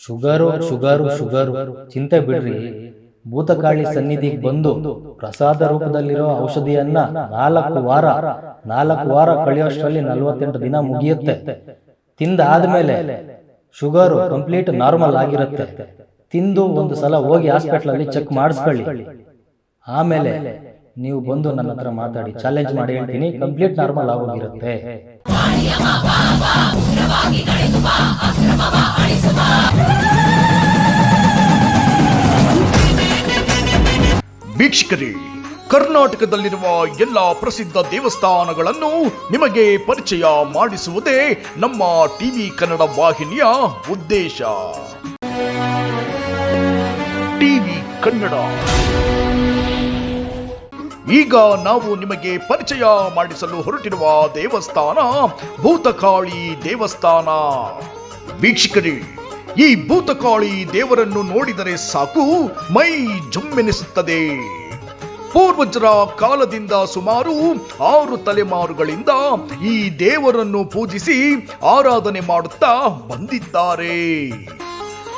Sugar sugar sugar ಚಿಂತೆ ಬಿಡ್ರಿ. ಭೂತಕಾಳಿ ಸನ್ನಿಧಿಗೆ ಬಂದು ಪ್ರಸಾದ ರೂಪದಲ್ಲಿರೋ ಔಷಧಿಯನ್ನ ನಾಲ್ಕು ವಾರ ನಾಲ್ಕು ವಾರ ಕಳೆಯೋಷ್ಟರಲ್ಲಿ ನಲವತ್ತೆಂಟು ದಿನ ಮುಗಿಯುತ್ತೆ. ತಿಂದಾದ್ಮೇಲೆ ಶುಗರು ಕಂಪ್ಲೀಟ್ ನಾರ್ಮಲ್ ಆಗಿರುತ್ತೆ. ತಿಂದು ಒಂದು ಸಲ ಹೋಗಿ ಹಾಸ್ಪಿಟ್ಲಲ್ಲಿ ಚೆಕ್ ಮಾಡಿಸ್ಕೊಳ್ಳಿ. ಆಮೇಲೆ ನೀವು ಬಂದು ನನ್ನ ಹತ್ರ ಮಾತಾಡಿ ಚಾಲೆಂಜ್ ಮಾಡಿ ಹೇಳ್ತೀನಿ. ಕಂಪ್ಲೀಟ್ ನಾರ್ಮಲ್ ಆಗೋಗಿರುತ್ತೆ. ವೀಕ್ಷಕರೇ, ಕರ್ನಾಟಕದಲ್ಲಿರುವ ಎಲ್ಲ ಪ್ರಸಿದ್ಧ ದೇವಸ್ಥಾನಗಳನ್ನು ನಿಮಗೆ ಪರಿಚಯ ಮಾಡಿಸುವುದೇ ನಮ್ಮ ಟಿವಿ ಕನ್ನಡ ವಾಹಿನಿಯ ಉದ್ದೇಶ. ಟಿವಿ ಕನ್ನಡ. ಈಗ ನಾವು ನಿಮಗೆ ಪರಿಚಯ ಮಾಡಿಸಲು ಹೊರಟಿರುವ ದೇವಸ್ಥಾನ ಭೂತಕಾಳಿ ದೇವಸ್ಥಾನ. ವೀಕ್ಷಕರೇ ಈ ಭೂತಕಾಳಿ ದೇವರನ್ನು ನೋಡಿದರೆ ಸಾಕು, ಮೈ ಜುಮ್ಮೆನಿಸುತ್ತದೆ. ಪೂರ್ವಜರ ಕಾಲದಿಂದ ಸುಮಾರು ಆರು ತಲೆಮಾರುಗಳಿಂದ ಈ ದೇವರನ್ನು ಪೂಜಿಸಿ ಆರಾಧನೆ ಮಾಡುತ್ತಾ ಬಂದಿದ್ದಾರೆ.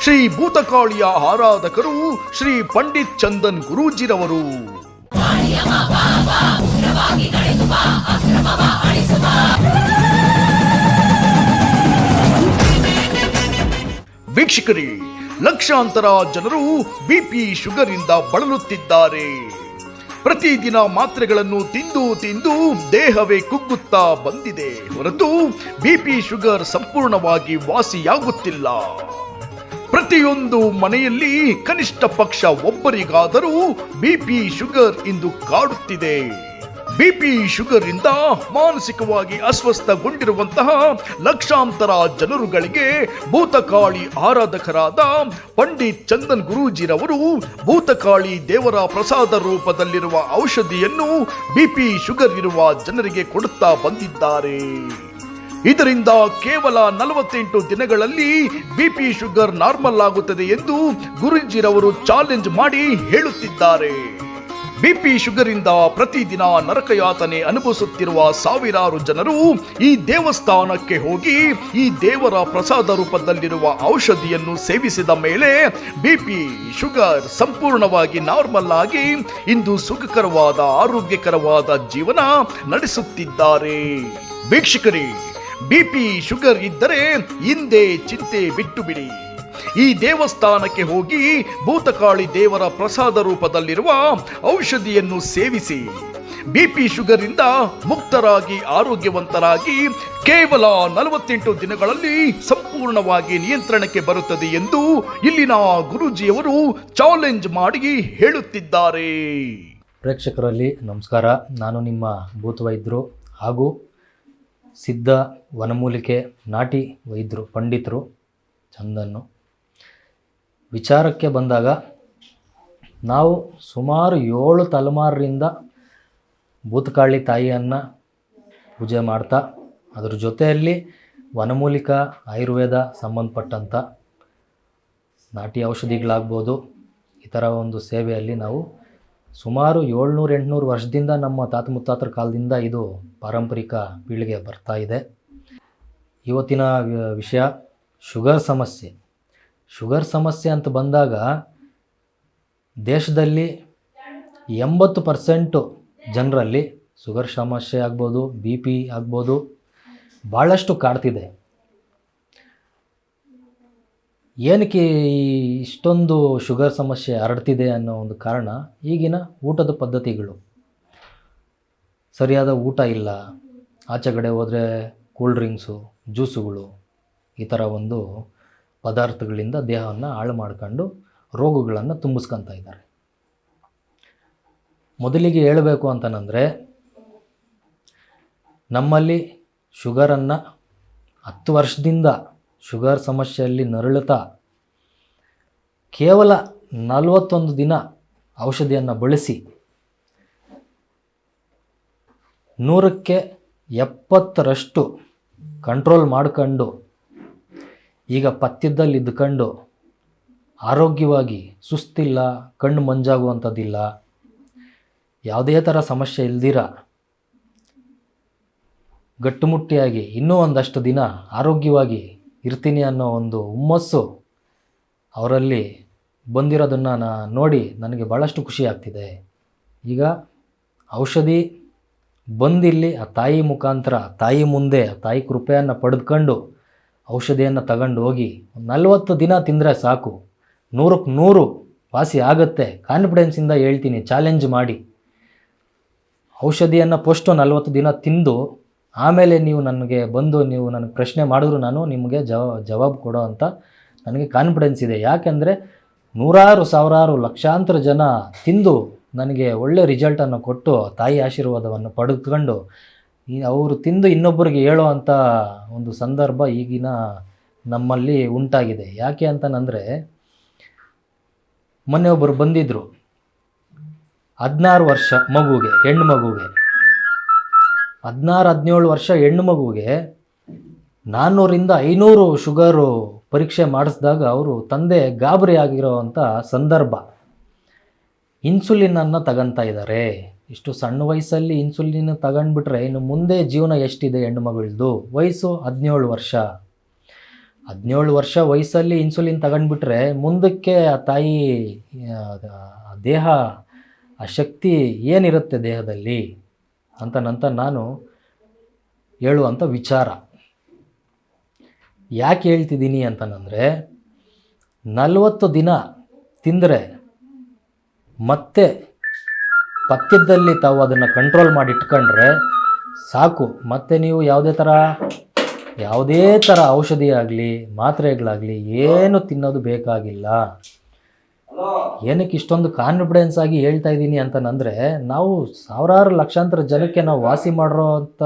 ಶ್ರೀ ಭೂತಕಾಳಿಯ ಆರಾಧಕರು ಶ್ರೀ ಪಂಡಿತ್ ಚಂದನ್ ಗುರೂಜಿರವರು. ವೀಕ್ಷಕರೇ, ಲಕ್ಷಾಂತರ ಜನರು ಬಿಪಿ ಶುಗರ್ ಇಂದ ಬಳಲುತ್ತಿದ್ದಾರೆ. ಪ್ರತಿದಿನ ಮಾತ್ರೆಗಳನ್ನು ತಿಂದು ತಿಂದು ದೇಹವೇ ಕುಗ್ಗುತ್ತಾ ಬಂದಿದೆ. ಹೊರತು ಬಿಪಿ ಶುಗರ್ ಸಂಪೂರ್ಣವಾಗಿ ವಾಸಿಯಾಗುತ್ತಿಲ್ಲ. ಪ್ರತಿಯೊಂದು ಮನೆಯಲ್ಲಿ ಕನಿಷ್ಠ ಪಕ್ಷ ಒಬ್ಬರಿಗಾದರೂ ಬಿಪಿ ಶುಗರ್ ಇಂದು ಕಾಡುತ್ತಿದೆ. ಬಿಪಿ ಶುಗರ್ ಇಂದ ಮಾನಸಿಕವಾಗಿ ಅಸ್ವಸ್ಥಗೊಂಡಿರುವಂತಹ ಲಕ್ಷಾಂತರ ಜನರುಗಳಿಗೆ ಭೂತಕಾಳಿ ಆರಾಧಕರಾದ ಪಂಡಿತ್ ಚಂದನ್ ಗುರೂಜಿರವರು ಭೂತಕಾಳಿ ದೇವರ ಪ್ರಸಾದ ರೂಪದಲ್ಲಿರುವ ಔಷಧಿಯನ್ನು ಬಿಪಿ ಶುಗರ್ ಇರುವ ಜನರಿಗೆ ಕೊಡುತ್ತಾ ಬಂದಿದ್ದಾರೆ. ಇದರಿಂದ ಕೇವಲ ನಲವತ್ತೆಂಟು ದಿನಗಳಲ್ಲಿ ಬಿಪಿ ಶುಗರ್ ನಾರ್ಮಲ್ ಆಗುತ್ತದೆ ಎಂದು ಗುರುಜಿರವರು ಚಾಲೆಂಜ್ ಮಾಡಿ ಹೇಳುತ್ತಿದ್ದಾರೆ. ಬಿಪಿ ಶುಗರಿಂದ ಪ್ರತಿದಿನ ನರಕಯಾತನೆ ಅನುಭವಿಸುತ್ತಿರುವ ಸಾವಿರಾರು ಜನರು ಈ ದೇವಸ್ಥಾನಕ್ಕೆ ಹೋಗಿ ಈ ದೇವರ ಪ್ರಸಾದ ರೂಪದಲ್ಲಿರುವ ಔಷಧಿಯನ್ನು ಸೇವಿಸಿದ ಮೇಲೆ ಬಿಪಿ ಶುಗರ್ ಸಂಪೂರ್ಣವಾಗಿ ನಾರ್ಮಲ್ ಆಗಿ ಇಂದು ಸುಖಕರವಾದ, ಆರೋಗ್ಯಕರವಾದ ಜೀವನ ನಡೆಸುತ್ತಿದ್ದಾರೆ. ವೀಕ್ಷಕರೇ ಬಿಪಿ ಶುಗರ್ ಇದ್ದರೆ ಹಿಂದೆ ಚಿಂತೆ ಬಿಟ್ಟು ಬಿಡಿ. ಈ ದೇವಸ್ಥಾನಕ್ಕೆ ಹೋಗಿ ಭೂತಕಾಳಿ ದೇವರ ಪ್ರಸಾದ ರೂಪದಲ್ಲಿರುವ ಔಷಧಿಯನ್ನು ಸೇವಿಸಿ ಬಿಪಿ ಪಿ ಶುಗರಿಂದ ಮುಕ್ತರಾಗಿ, ಆರೋಗ್ಯವಂತರಾಗಿ ಕೇವಲ ನಲವತ್ತೆಂಟು ದಿನಗಳಲ್ಲಿ ಸಂಪೂರ್ಣವಾಗಿ ನಿಯಂತ್ರಣಕ್ಕೆ ಬರುತ್ತದೆ ಎಂದು ಇಲ್ಲಿನ ಗುರೂಜಿಯವರು ಚಾಲೆಂಜ್ ಮಾಡಿ ಹೇಳುತ್ತಿದ್ದಾರೆ. ಪ್ರೇಕ್ಷಕರಲ್ಲಿ ನಮಸ್ಕಾರ. ನಾನು ನಿಮ್ಮ ಭೂತ ವೈದ್ಯರು ಹಾಗೂ ಸಿದ್ಧ ವನಮೂಲಿಕೆ ನಾಟಿ ವೈದ್ಯರು, ಪಂಡಿತರು ಚಂದನ್ನು. ವಿಚಾರಕ್ಕೆ ಬಂದಾಗ ನಾವು ಸುಮಾರು ಏಳು ತಲೆಮಾರರಿಂದ ಭೂತಕಾಳಿ ತಾಯಿಯನ್ನು ಪೂಜೆ ಮಾಡ್ತಾ, ಅದ್ರ ಜೊತೆಯಲ್ಲಿ ವನಮೂಲಿಕ, ಆಯುರ್ವೇದ ಸಂಬಂಧಪಟ್ಟಂಥ ನಾಟಿ ಔಷಧಿಗಳಾಗ್ಬೋದು ಈ ಥರ ಒಂದು ಸೇವೆಯಲ್ಲಿ ನಾವು ಸುಮಾರು ಏಳ್ನೂರು, ಎಂಟುನೂರು ವರ್ಷದಿಂದ ನಮ್ಮ ತಾತ ಮುತ್ತಾತರ ಕಾಲದಿಂದ ಇದು ಪಾರಂಪರಿಕ ಪೀಳಿಗೆ ಬರ್ತಾ ಇದೆ. ಇವತ್ತಿನ ವಿಷಯ ಶುಗರ್ ಸಮಸ್ಯೆ. ಶುಗರ್ ಸಮಸ್ಯೆ ಅಂತ ಬಂದಾಗ ದೇಶದಲ್ಲಿ ಎಂಬತ್ತು ಪರ್ಸೆಂಟು ಜನರಲ್ಲಿ ಶುಗರ್ ಸಮಸ್ಯೆ ಆಗ್ಬೋದು, ಬಿ ಪಿ ಆಗ್ಬೋದು ಭಾಳಷ್ಟು ಕಾಡ್ತಿದೆ. ಏನಕ್ಕೆ ಇಷ್ಟೊಂದು ಶುಗರ್ ಸಮಸ್ಯೆ ಹರಡ್ತಿದೆ ಅನ್ನೋ ಒಂದು ಕಾರಣ ಈಗಿನ ಊಟದ ಪದ್ಧತಿಗಳು. ಸರಿಯಾದ ಊಟ ಇಲ್ಲ, ಆಚೆ ಕಡೆ ಹೋದರೆ ಕೂಲ್ ಡ್ರಿಂಕ್ಸು, ಜ್ಯೂಸುಗಳು, ಈ ಥರ ಒಂದು ಪದಾರ್ಥಗಳಿಂದ ದೇಹವನ್ನು ಹಾಳು ಮಾಡ್ಕೊಂಡು ರೋಗಗಳನ್ನು ತುಂಬಿಸ್ಕೊತಾ ಇದ್ದಾರೆ. ಮೊದಲಿಗೆ ಹೇಳಬೇಕು ಅಂತಂದರೆ ನಮ್ಮಲ್ಲಿ ಶುಗರನ್ನು ಹತ್ತು ವರ್ಷದಿಂದ ಶುಗರ್ ಸಮಸ್ಯೆಯಲ್ಲಿ ನರಳುತ್ತಾ ಕೇವಲ ನಲವತ್ತೊಂದು ದಿನ ಔಷಧಿಯನ್ನು ಬಳಸಿ ನೂರಕ್ಕೆ ಎಪ್ಪತ್ತರಷ್ಟು ಕಂಟ್ರೋಲ್ ಮಾಡ್ಕೊಂಡು ಈಗ ಪಥ್ಯದಲ್ಲಿ ಇದ್ಕೊಂಡು ಆರೋಗ್ಯವಾಗಿ ಸುಸ್ತಿಲ್ಲ, ಕಣ್ಣು ಮಂಜಾಗುವಂಥದ್ದಿಲ್ಲ, ಯಾವುದೇ ಥರ ಸಮಸ್ಯೆ ಇಲ್ದಿರ ಗಟ್ಟುಮುಟ್ಟಿಯಾಗಿ ಇನ್ನೂ ಒಂದಷ್ಟು ದಿನ ಆರೋಗ್ಯವಾಗಿ ಇರ್ತೀನಿ ಅನ್ನೋ ಒಂದು ಹುಮ್ಮಸ್ಸು ಅವರಲ್ಲಿ ಬಂದಿರೋದನ್ನು ನಾ ನೋಡಿ ನನಗೆ ಭಾಳಷ್ಟು ಖುಷಿ ಆಗ್ತಿದೆ. ಈಗ ಔಷಧಿ ಬಂದಿಲ್ಲಿ ಆ ತಾಯಿ ಮುಖಾಂತರ, ತಾಯಿ ಮುಂದೆ ತಾಯಿ ಕೃಪೆಯನ್ನು ಪಡೆದುಕೊಂಡು ಔಷಧಿಯನ್ನು ತಗೊಂಡು ಹೋಗಿ ನಲವತ್ತು ದಿನ ತಿಂದರೆ ಸಾಕು. ನೂರಕ್ಕೆ ನೂರು ವಾಸಿ ಆಗುತ್ತೆ. ಕಾನ್ಫಿಡೆನ್ಸಿಂದ ಹೇಳ್ತೀನಿ, ಚಾಲೆಂಜ್ ಮಾಡಿ. ಔಷಧಿಯನ್ನು ಪೋಸ್ಟು ನಲವತ್ತು ದಿನ ತಿಂದು, ಆಮೇಲೆ ನೀವು ನನಗೆ ಬಂದು, ನೀವು ನನಗೆ ಪ್ರಶ್ನೆ ಮಾಡಿದ್ರು ನಾನು ನಿಮಗೆ ಜವ, ಜವಾಬು ಕೊಡೋ ಅಂತ ನನಗೆ ಕಾನ್ಫಿಡೆನ್ಸ್ ಇದೆ. ಯಾಕೆಂದರೆ ನೂರಾರು, ಸಾವಿರಾರು, ಲಕ್ಷಾಂತರ ಜನ ತಿಂದು, ನನಗೆ ಒಳ್ಳೆ ರಿಸಲ್ಟನ್ನು ಕೊಟ್ಟು, ತಾಯಿ ಆಶೀರ್ವಾದವನ್ನು ಪಡೆದುಕೊಂಡು ಈ ಅವರು ತಿಂದು ಇನ್ನೊಬ್ಬರಿಗೆ ಹೇಳೋ ಅಂಥ ಒಂದು ಸಂದರ್ಭ ಈಗಿನ ನಮ್ಮಲ್ಲಿ ಉಂಟಾಗಿದೆ. ಯಾಕೆ ಅಂತಂದರೆ, ಮೊನ್ನೆ ಒಬ್ಬರು ಬಂದಿದ್ದರು ಹದಿನಾರು ವರ್ಷ ಮಗುಗೆ, ಹೆಣ್ಣು ಮಗುಗೆ. ಹದಿನಾರು, ಹದಿನೇಳು ವರ್ಷ ಹೆಣ್ಣು ಮಗುಗೆ ನಾನ್ನೂರಿಂದ ಐನೂರು ಶುಗರು ಪರೀಕ್ಷೆ ಮಾಡಿಸಿದಾಗ ಅವರು ತಂದೆ ಗಾಬರಿ ಆಗಿರೋವಂಥ ಸಂದರ್ಭ ಇನ್ಸುಲಿನನ್ನು ತಗೊತಾ ಇದ್ದಾರೆ. ಇಷ್ಟು ಸಣ್ಣ ವಯಸ್ಸಲ್ಲಿ ಇನ್ಸುಲಿನ್ ತಗೊಂಡ್ಬಿಟ್ರೆ ಇನ್ನು ಮುಂದೆ ಜೀವನ ಎಷ್ಟಿದೆ ಹೆಣ್ಣು ಮಗಳದು? ವಯಸ್ಸು ಹದಿನೇಳು ವರ್ಷ. ಹದಿನೇಳು ವರ್ಷ ವಯಸ್ಸಲ್ಲಿ ಇನ್ಸುಲಿನ್ ತಗೊಂಡ್ಬಿಟ್ರೆ ಮುಂದಕ್ಕೆ ಆ ತಾಯಿ ದೇಹ, ಆ ಶಕ್ತಿ ಏನಿರುತ್ತೆ ದೇಹದಲ್ಲಿ? ಅಂತ ನಂತರ ನಾನು ಹೇಳುವಂಥ ವಿಚಾರ. ಯಾಕೆ ಹೇಳ್ತಿದ್ದೀನಿ ಅಂತಂದರೆ ನಲವತ್ತು ದಿನ ತಿಂದರೆ ಮತ್ತೆ ಪಥ್ಯದಲ್ಲಿ ತಾವು ಅದನ್ನು ಕಂಟ್ರೋಲ್ ಮಾಡಿ ಇಟ್ಕೊಂಡ್ರೆ ಸಾಕು. ಮತ್ತೆ ನೀವು ಯಾವುದೇ ಥರ ಯಾವುದೇ ಥರ ಔಷಧಿ ಆಗಲಿ, ಮಾತ್ರೆಗಳಾಗಲಿ ಏನು ತಿನ್ನೋದು ಬೇಕಾಗಿಲ್ಲ. ಏನಕ್ಕೆ ಇಷ್ಟೊಂದು ಕಾನ್ಫಿಡೆನ್ಸ್ ಆಗಿ ಹೇಳ್ತಾ ಇದ್ದೀನಿ ಅಂತಂದರೆ ನಾವು ಸಾವಿರಾರು ಲಕ್ಷಾಂತರ ಜನಕ್ಕೆ ನಾವು ವಾಸಿ ಮಾಡಿರೋ ಅಂಥ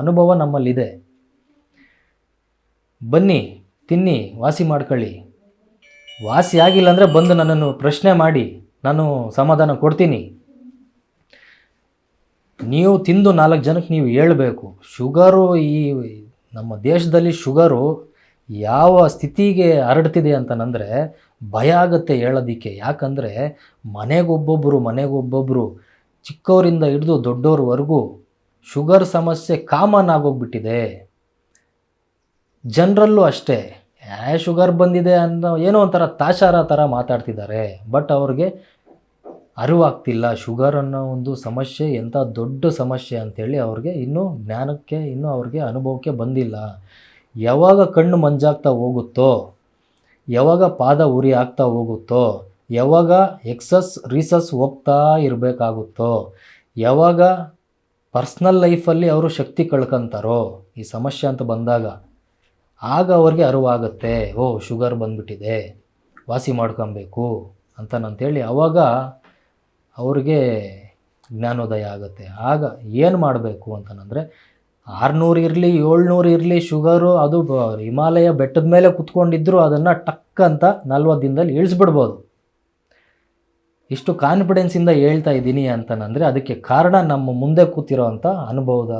ಅನುಭವ ನಮ್ಮಲ್ಲಿದೆ. ಬನ್ನಿ, ತಿನ್ನಿ, ವಾಸಿ ಮಾಡ್ಕೊಳ್ಳಿ. ವಾಸಿ ಆಗಿಲ್ಲ ಅಂದರೆ ಬಂದು ನನ್ನನ್ನು ಪ್ರಶ್ನೆ ಮಾಡಿ, ನಾನು ಸಮಾಧಾನ ಕೊಡ್ತೀನಿ. ನೀವು ತಿಂದು ನಾಲ್ಕು ಜನಕ್ಕೆ ನೀವು ಹೇಳಬೇಕು, ಶುಗರು ಈ ನಮ್ಮ ದೇಶದಲ್ಲಿ ಶುಗರು ಯಾವ ಸ್ಥಿತಿಗೆ ಹರಡ್ತಿದೆ ಅಂತನಂದರೆ ಭಯ ಆಗುತ್ತೆ ಹೇಳೋದಿಕ್ಕೆ. ಯಾಕಂದರೆ ಮನೆಗೊಬ್ಬೊಬ್ಬರು ಮನೆಗೊಬ್ಬೊಬ್ಬರು ಚಿಕ್ಕವರಿಂದ ಹಿಡಿದು ದೊಡ್ಡವ್ರವರೆಗೂ ಶುಗರ್ ಸಮಸ್ಯೆ ಕಾಮನ್ ಆಗೋಗ್ಬಿಟ್ಟಿದೆ. ಜನರಲ್ಲೂ ಅಷ್ಟೇ. ಶುಗರ್ ಬಂದಿದೆ ಅನ್ನೋ ಏನೋ ಒಂಥರ ತಾಷಾರ ಥರ ಮಾತಾಡ್ತಿದ್ದಾರೆ. ಬಟ್ ಅವ್ರಿಗೆ ಅರಿವಾಗ್ತಿಲ್ಲ. ಶುಗರ್ ಅನ್ನೋ ಒಂದು ಸಮಸ್ಯೆ ಎಂಥ ದೊಡ್ಡ ಸಮಸ್ಯೆ ಅಂಥೇಳಿ ಅವ್ರಿಗೆ ಇನ್ನೂ ಜ್ಞಾನಕ್ಕೆ, ಇನ್ನೂ ಅವ್ರಿಗೆ ಅನುಭವಕ್ಕೆ ಬಂದಿಲ್ಲ. ಯಾವಾಗ ಕಣ್ಣು ಮಂಜಾಗ್ತಾ ಹೋಗುತ್ತೋ, ಯಾವಾಗ ಪಾದ ಉರಿ ಆಗ್ತಾ ಹೋಗುತ್ತೋ, ಯಾವಾಗ ಎಕ್ಸಸ್, ರೀಸಸ್ ಹೋಗ್ತಾ ಇರಬೇಕಾಗುತ್ತೋ, ಯಾವಾಗ ಪರ್ಸ್ನಲ್ ಲೈಫಲ್ಲಿ ಅವರು ಶಕ್ತಿ ಕಳ್ಕೊತಾರೋ, ಈ ಸಮಸ್ಯೆ ಅಂತ ಬಂದಾಗ ಆಗ ಅವ್ರಿಗೆ ಅರಿವಾಗುತ್ತೆ ಓ ಶುಗರ್ ಬಂದ್ಬಿಟ್ಟಿದೆ, ವಾಸಿ ಮಾಡ್ಕೊಬೇಕು ಅಂತನಂತೇಳಿ ಆವಾಗ ಅವ್ರಿಗೆ ಜ್ಞಾನೋದಯ ಆಗುತ್ತೆ. ಆಗ ಏನು ಮಾಡಬೇಕು ಅಂತಂದರೆ ಆರುನೂರು ಇರಲಿ, ಏಳ್ನೂರು ಇರಲಿ, ಶುಗರು, ಅದು ಹಿಮಾಲಯ ಬೆಟ್ಟದ ಮೇಲೆ ಕುತ್ಕೊಂಡಿದ್ದರೂ ಅದನ್ನು ಟಕ್ ಅಂತ ನಲ್ವತ್ತು ದಿನದಲ್ಲಿ ಇಳಿಸ್ಬಿಡ್ಬೋದು. ಇಷ್ಟು ಕಾನ್ಫಿಡೆನ್ಸಿಂದ ಹೇಳ್ತಾ ಇದ್ದೀನಿ ಅಂತಾನಂದರೆ ಅದಕ್ಕೆ ಕಾರಣ ನಮ್ಮ ಮುಂದೆ ಕೂತಿರೋವಂಥ ಅನುಭವದ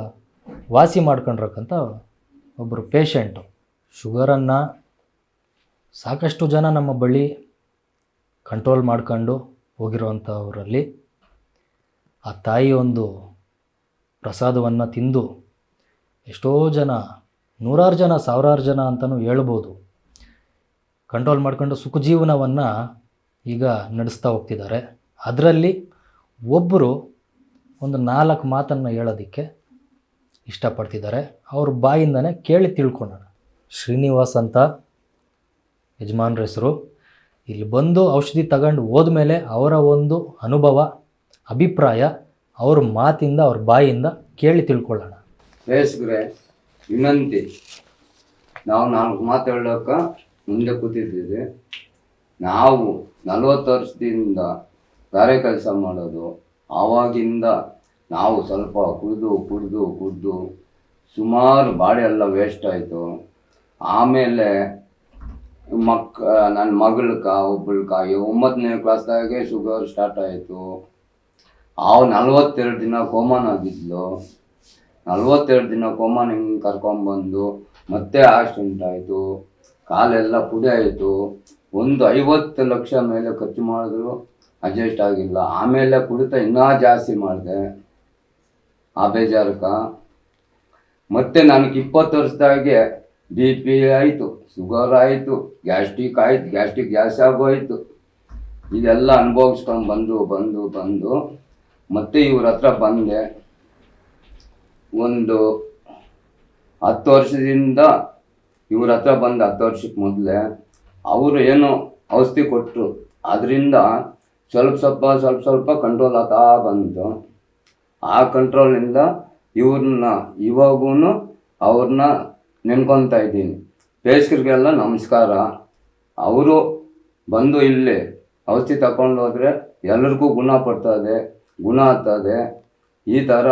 ವಾಸಿ ಮಾಡ್ಕೊಂಡಿರೋಕ್ಕಂಥ ಒಬ್ಬರು ಪೇಷಂಟು ಶುಗರನ್ನು ಸಾಕಷ್ಟು ಜನ ನಮ್ಮ ಬಳಿ ಕಂಟ್ರೋಲ್ ಮಾಡ್ಕೊಂಡು ಹೋಗಿರೋವಂಥವರಲ್ಲಿ ಆ ತಾಯಿ ಒಂದು ಪ್ರಸಾದವನ್ನು ತಿಂದು ಎಷ್ಟೋ ಜನ, ನೂರಾರು ಜನ, ಸಾವಿರಾರು ಜನ ಅಂತಲೂ ಹೇಳ್ಬೋದು. ಕಂಟ್ರೋಲ್ ಮಾಡ್ಕೊಂಡು ಸುಖ ಜೀವನವನ್ನು ಈಗ ನಡೆಸ್ತಾ ಹೋಗ್ತಿದ್ದಾರೆ. ಅದರಲ್ಲಿ ಒಬ್ಬರು ಒಂದು ನಾಲ್ಕು ಮಾತನ್ನು ಹೇಳೋದಕ್ಕೆ ಇಷ್ಟಪಡ್ತಿದ್ದಾರೆ. ಅವ್ರ ಬಾಯಿಂದನೇ ಕೇಳಿ ತಿಳ್ಕೊಳ್ಳೋಣ. ಶ್ರೀನಿವಾಸ್ ಅಂತ ಯಜಮಾನ್ರ ಹೆಸರು. ಇಲ್ಲಿ ಬಂದು ಔಷಧಿ ತಗೊಂಡು ಹೋದ್ಮೇಲೆ ಅವರ ಒಂದು ಅನುಭವ ಅಭಿಪ್ರಾಯ ಅವ್ರ ಮಾತಿಂದ, ಅವ್ರ ಬಾಯಿಂದ ಕೇಳಿ ತಿಳ್ಕೊಳ್ಳೋಣ. ಬೇಸ್ಗ್ರೆ ವಿನಂತಿ. ನಾವು ನಾಲ್ಕು ಮಾತು ಹೇಳೋಕೆ ಮುಂದೆ ಕೂತಿದ್ದೀವಿ. ನಾವು ನಲವತ್ತು ವರ್ಷದಿಂದ ಕಾರ್ಯ ಕೆಲಸ ಮಾಡೋದು, ಆವಾಗಿಂದ ನಾವು ಸ್ವಲ್ಪ ಕುಡಿದು ಕುಡಿದು ಕುಡಿದು ಸುಮಾರು ಬಾಡಿ ಎಲ್ಲ ವೇಸ್ಟ್ ಆಯಿತು. ಆಮೇಲೆ ಮಕ್, ನನ್ನ ಮಗಳಕ ಒಬ್ಬಳ್ಕ ಒಂಬತ್ತನೇ ಕ್ಲಾಸ್ದಾಗೆ ಶುಗರ್ ಸ್ಟಾರ್ಟ್ ಆಯಿತು. ಅವು ನಲ್ವತ್ತೆರಡು ದಿನ ಕೋಮಾನ ಆಗಿದ್ಲು. ನಲ್ವತ್ತೆರಡು ದಿನ ಕೋಮಾನ ಹಿಂಗೆ ಕರ್ಕೊಂಬಂದು ಮತ್ತೆ ಆಕ್ಸಿಡೆಂಟ್ ಕಾಲೆಲ್ಲ ಪುಡಿ ಆಯಿತು. ಒಂದು ಐವತ್ತು ಲಕ್ಷ ಮೇಲೆ ಖರ್ಚು ಮಾಡಿದ್ರು ಅಡ್ಜಸ್ಟ್ ಆಗಿಲ್ಲ. ಆಮೇಲೆ ಕುಡಿತ ಇನ್ನೂ ಜಾಸ್ತಿ ಮಾಡಿದೆ. ಆ ಬೇಜಾರಕ ಮತ್ತೆ ನನಗೆ ಇಪ್ಪತ್ತು ವರ್ಷದಾಗೆ ಬಿ ಪಿ ಆಯಿತು ಶುಗರ್ ಆಯಿತು ಗ್ಯಾಸ್ಟಿಕ್ ಆಯಿತು ಗ್ಯಾಸ್ಟಿಕ್ ಗ್ಯಾಸ್ ಆಗೋಯ್ತು ಇದೆಲ್ಲ ಅನುಭವಿಸ್ಕೊಂಡು ಬಂದು ಬಂದು ಬಂದು ಮತ್ತೆ ಇವ್ರ ಹತ್ರ ಬಂದೆ ಒಂದು ಹತ್ತು ವರ್ಷದಿಂದ ಇವ್ರ ಹತ್ರ ಬಂದು ಹತ್ತು ವರ್ಷಕ್ಕೆ ಮೊದಲೇ ಅವರು ಏನು ಔಷಧಿ ಕೊಟ್ಟರು ಅದರಿಂದ ಸ್ವಲ್ಪ ಸ್ವಲ್ಪ ಸ್ವಲ್ಪ ಸ್ವಲ್ಪ ಕಂಟ್ರೋಲ್ ಆಗ್ತಾ ಬಂತು. ಆ ಕಂಟ್ರೋಲಿಂದ ಇವ್ರನ್ನ ಇವಾಗೂ ಅವ್ರನ್ನ ನೆನ್ಕೊತಾ ಇದ್ದೀನಿ. ಪೇಸ್ಕರಿಗೆಲ್ಲ ನಮಸ್ಕಾರ. ಅವರು ಬಂದು ಇಲ್ಲಿ ಔಷಧಿ ತಗೊಂಡು ಹೋದರೆ ಎಲ್ಲರಿಗೂ ಗುಣ ಪಡ್ತದೆ ಗುಣ ಆಗ್ತದೆ ಈ ಥರ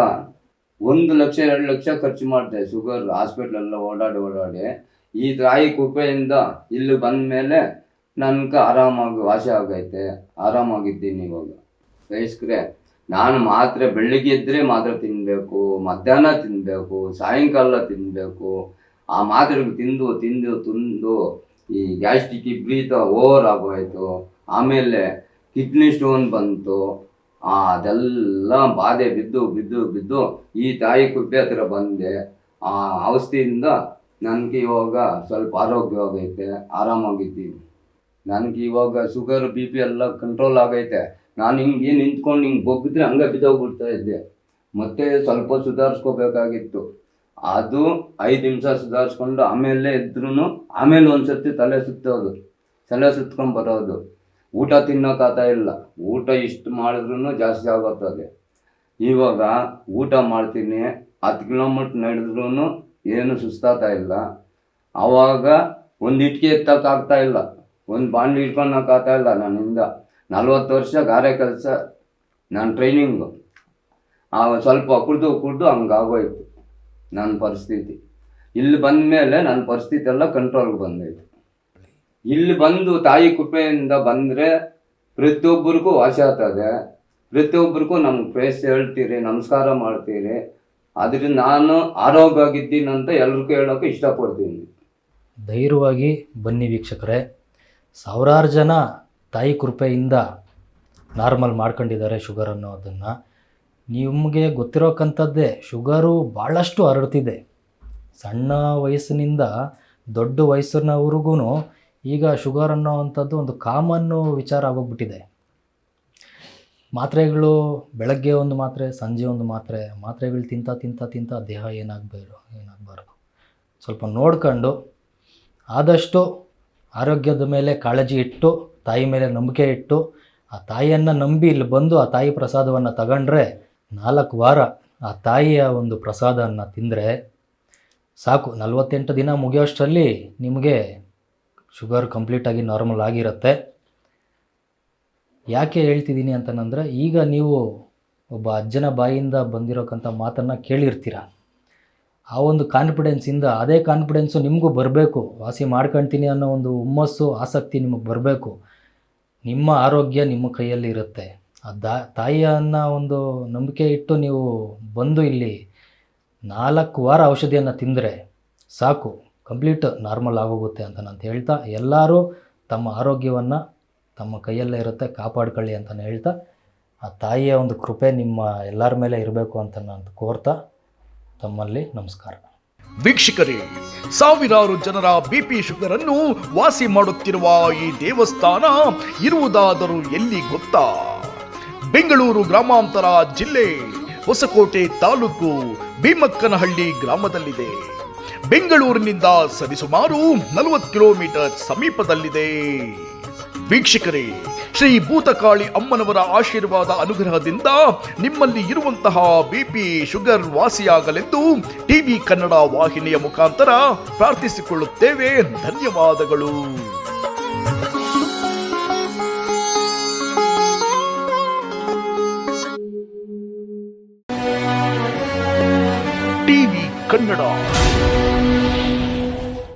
ಒಂದು ಲಕ್ಷ, ಎರಡು ಲಕ್ಷ ಖರ್ಚು ಮಾಡಿದೆ ಶುಗರ್ ಹಾಸ್ಪಿಟ್ಲೆಲ್ಲ ಓಡಾಡಿ ಓಡಾಡಿ. ಈ ತಾಯಿ ಕೃಪೆಯಿಂದ ಇಲ್ಲಿ ಬಂದ ಮೇಲೆ ನನ್ಗೆ ಆರಾಮಾಗಿ ವಾಸಿ ಆಗೈತೆ. ಆರಾಮಾಗಿದ್ದೀನಿ ಇವಾಗ. ವಯಸ್ಕರೇ, ನಾನು ಮಾತ್ರೆ ಬೆಳಿಗ್ಗೆ ಇದ್ದರೆ ಮಾತ್ರೆ ತಿನ್ನಬೇಕು ಮಧ್ಯಾಹ್ನ ತಿನ್ನಬೇಕು ಸಾಯಂಕಾಲ ತಿನ್ನಬೇಕು ಆ ಮಾತ್ರೆಗೆ ತಿಂದು ತಿಂದು ತಿಂದು ಈ ಗ್ಯಾಸ್ಟಿಕ್ ವಿಪರೀತ ಓವರ್ ಆಗೋಯ್ತು. ಆಮೇಲೆ ಕಿಡ್ನಿ ಸ್ಟೋನ್ ಬಂತು. ಆ, ಅದೆಲ್ಲ ಬಾಧೆ ಬಿದ್ದು ಬಿದ್ದು ಬಿದ್ದು ಈ ತಾಯಿ ಕುಬ್ಬೆ ಹತ್ರ ಬಂದೆ. ಆ ಔಷಧಿಯಿಂದ ನನಗೆ ಇವಾಗ ಸ್ವಲ್ಪ ಆರೋಗ್ಯವಾಗೈತೆ, ಆರಾಮಾಗಿದ್ದೀನಿ. ನನಗೆ ಇವಾಗ ಶುಗರ್ ಬಿ ಪಿ ಎಲ್ಲ ಕಂಟ್ರೋಲ್ ಆಗೈತೆ. ನಾನು ಹಿಂಗೆ ನಿಂತ್ಕೊಂಡು ಹಿಂಗೆ ಬೊಗ್ಗಿದ್ರೆ ಹಂಗೆ ಬಿದ್ದೋಗ್ಬಿಡ್ತಾ ಇದ್ದೆ. ಮತ್ತೆ ಸ್ವಲ್ಪ ಸುಧಾರಿಸ್ಕೋಬೇಕಾಗಿತ್ತು. ಅದು ಐದು ನಿಮಿಷ ಸುಧಾರಿಸ್ಕೊಂಡು ಆಮೇಲೆ ಇದ್ರೂ ಆಮೇಲೆ ಒಂದ್ಸತಿ ತಲೆ ಸುತ್ತೋದು, ತಲೆ ಸುತ್ಕೊಂಡು ಬರೋದು. ಊಟ ತಿನ್ನೋಕಾತ ಇಲ್ಲ. ಊಟ ಇಷ್ಟು ಮಾಡಿದ್ರೂ ಜಾಸ್ತಿ ಆಗುತ್ತದೆ ಇವಾಗ ಊಟ ಮಾಡ್ತೀನಿ, ಹತ್ತು ಕಿಲೋಮೀಟ್ರ್ ನಡೆದ್ರೂ ಏನು ಸುಸ್ತಾಗ್ತಾ ಇಲ್ಲ. ಆವಾಗ ಒಂದು ಇಟ್ಕೆ ಎತ್ತಕ್ಕಾಗ್ತಾ ಇಲ್ಲ. ಒಂದು ಬಾಂಡ್ಲಿ ಇಟ್ಕೊಳಕ್ಕಾಗ್ತಾ ಇಲ್ಲ ನನ್ನಿಂದ. ನಲ್ವತ್ತು ವರ್ಷ ಗಾರೆ ಕೆಲಸ, ನಾನು ಟ್ರೈನಿಂಗು ಆ ಸ್ವಲ್ಪ ಕುಡ್ದು ಕುಡ್ದು ಹಂಗಾಗೋಯ್ತು ನನ್ನ ಪರಿಸ್ಥಿತಿ. ಇಲ್ಲಿ ಬಂದ ಮೇಲೆ ನನ್ನ ಪರಿಸ್ಥಿತಿ ಎಲ್ಲ ಕಂಟ್ರೋಲ್ಗೆ ಬಂದೈತೆ. ಇಲ್ಲಿ ಬಂದು ತಾಯಿ ಕೃಪೆಯಿಂದ ಬಂದರೆ ಪ್ರತಿಯೊಬ್ಬರಿಗೂ ವಾಸಿ ಆಗ್ತದೆ. ಪ್ರತಿಯೊಬ್ಬರಿಗೂ ನಮ್ಗೆ ಪ್ರೇಸ್ ಹೇಳ್ತೀರಿ, ನಮಸ್ಕಾರ ಮಾಡ್ತೀರಿ. ಅದರಿಂದ ನಾನು ಆರೋಗ್ಯವಾಗಿದ್ದೀನಿ ಅಂತ ಎಲ್ರಿಗೂ ಹೇಳೋಕೆ ಇಷ್ಟಪಡ್ತೀನಿ. ಧೈರ್ಯವಾಗಿ ಬನ್ನಿ ವೀಕ್ಷಕರೇ. ಸಾವಿರಾರು ಜನ ತಾಯಿ ಕೃಪೆಯಿಂದ ನಾರ್ಮಲ್ ಮಾಡ್ಕೊಂಡಿದ್ದಾರೆ ಶುಗರ್ ಅನ್ನೋದನ್ನು. ನಿಮಗೆ ಗೊತ್ತಿರೋಕ್ಕಂಥದ್ದೇ ಶುಗರು ಭಾಳಷ್ಟು ಹರಡ್ತಿದೆ. ಸಣ್ಣ ವಯಸ್ಸಿನಿಂದ ದೊಡ್ಡ ವಯಸ್ಸಿನವ್ರಿಗೂ ಈಗ ಶುಗರ್ ಅನ್ನೋವಂಥದ್ದು ಒಂದು ಕಾಮನ್ನು ವಿಚಾರ ಆಗೋಗ್ಬಿಟ್ಟಿದೆ. ಮಾತ್ರೆಗಳು ಬೆಳಗ್ಗೆ ಒಂದು ಮಾತ್ರೆ, ಸಂಜೆ ಒಂದು ಮಾತ್ರೆ, ಮಾತ್ರೆಗಳು ತಿಂತ ತಿಂತ ತಿಂತ ದೇಹ ಏನಾಗಬೇಕು ಏನಾಗಬಾರ್ದು. ಸ್ವಲ್ಪ ನೋಡ್ಕೊಂಡು ಆದಷ್ಟು ಆರೋಗ್ಯದ ಮೇಲೆ ಕಾಳಜಿ ಇಟ್ಟು, ತಾಯಿ ಮೇಲೆ ನಂಬಿಕೆ ಇಟ್ಟು, ಆ ತಾಯಿಯನ್ನು ನಂಬಿ ಇಲ್ಲಿ ಬಂದು ಆ ತಾಯಿ ಪ್ರಸಾದವನ್ನು ತಗೊಂಡ್ರೆ ನಾಲ್ಕು ವಾರ ಆ ತಾಯಿಯ ಒಂದು ಪ್ರಸಾದವನ್ನು ತಿಂದರೆ ಸಾಕು. ನಲವತ್ತೆಂಟು ದಿನ ಮುಗಿಯೋಷ್ಟರಲ್ಲಿ ನಿಮಗೆ ಶುಗರ್ ಕಂಪ್ಲೀಟಾಗಿ ನಾರ್ಮಲ್ ಆಗಿರುತ್ತೆ. ಯಾಕೆ ಹೇಳ್ತಿದ್ದೀನಿ ಅಂತನಂದರೆ ಈಗ ನೀವು ಒಬ್ಬ ಅಜ್ಜನ ಬಾಯಿಯಿಂದ ಬಂದಿರೋಕ್ಕಂಥ ಮಾತನ್ನು ಕೇಳಿರ್ತೀರ? ಆ ಒಂದು ಕಾನ್ಫಿಡೆನ್ಸಿಂದ ಅದೇ ಕಾನ್ಫಿಡೆನ್ಸು ನಿಮಗೂ ಬರಬೇಕು. ವಾಸಿ ಮಾಡ್ಕೊಳ್ತೀನಿ ಅನ್ನೋ ಒಂದು ಹುಮ್ಮಸ್ಸು, ಆಸಕ್ತಿ ನಿಮಗೆ ಬರಬೇಕು. ನಿಮ್ಮ ಆರೋಗ್ಯ ನಿಮ್ಮ ಕೈಯಲ್ಲಿ ಇರುತ್ತೆ. ಆ ದಾ ತಾಯಿಯನ್ನು ಒಂದು ನಂಬಿಕೆ ಇಟ್ಟು ನೀವು ಬಂದು ಇಲ್ಲಿ ನಾಲ್ಕು ವಾರ ಔಷಧಿಯನ್ನು ತಿಂದರೆ ಸಾಕು. ಕಂಪ್ಲೀಟ್ ನಾರ್ಮಲ್ ಆಗೋಗುತ್ತೆ ಅಂತ ನಾನು ಹೇಳ್ತಾ, ಎಲ್ಲರೂ ತಮ್ಮ ಆರೋಗ್ಯವನ್ನು ತಮ್ಮ ಕೈಯಲ್ಲೇ ಇರುತ್ತೆ, ಕಾಪಾಡ್ಕೊಳ್ಳಿ ಅಂತ ಹೇಳ್ತಾ, ಆ ತಾಯಿಯ ಒಂದು ಕೃಪೆ ನಿಮ್ಮ ಎಲ್ಲರ ಮೇಲೆ ಇರಬೇಕು ಅಂತ ನಾನು ಕೋರ್ತಾ, ತಮ್ಮಲ್ಲಿ ನಮಸ್ಕಾರ. ವೀಕ್ಷಕರೇ, ಸಾವಿರಾರು ಜನರ ಬಿಪಿ ಶುಗರ್ ಅನ್ನು ವಾಸಿ ಮಾಡುತ್ತಿರುವ ಈ ದೇವಸ್ಥಾನ ಇರುವುದಾದರೂ ಎಲ್ಲಿ ಗೊತ್ತಾ? ಬೆಂಗಳೂರು ಗ್ರಾಮಾಂತರ ಜಿಲ್ಲೆ ಹೊಸಕೋಟೆ ತಾಲೂಕು ಭೀಮಕ್ಕನಹಳ್ಳಿ ಗ್ರಾಮದಲ್ಲಿದೆ. ಬೆಂಗಳೂರಿನಿಂದ ಸರಿಸುಮಾರು ನಲವತ್ತು ಕಿಲೋಮೀಟರ್ ಸಮೀಪದಲ್ಲಿದೆ. ವೀಕ್ಷಕರೇ, ಶ್ರೀ ಭೂತಕಾಳಿ ಅಮ್ಮನವರ ಆಶೀರ್ವಾದ ಅನುಗ್ರಹದಿಂದ ನಿಮ್ಮಲ್ಲಿ ಇರುವಂತಹ ಬಿಪಿ ಶುಗರ್ ವಾಸಿಯಾಗಲೆಂದು ಟಿವಿ ಕನ್ನಡ ವಾಹಿನಿಯ ಮುಖಾಂತರ ಪ್ರಾರ್ಥಿಸಿಕೊಳ್ಳುತ್ತೇವೆ. ಧನ್ಯವಾದಗಳು.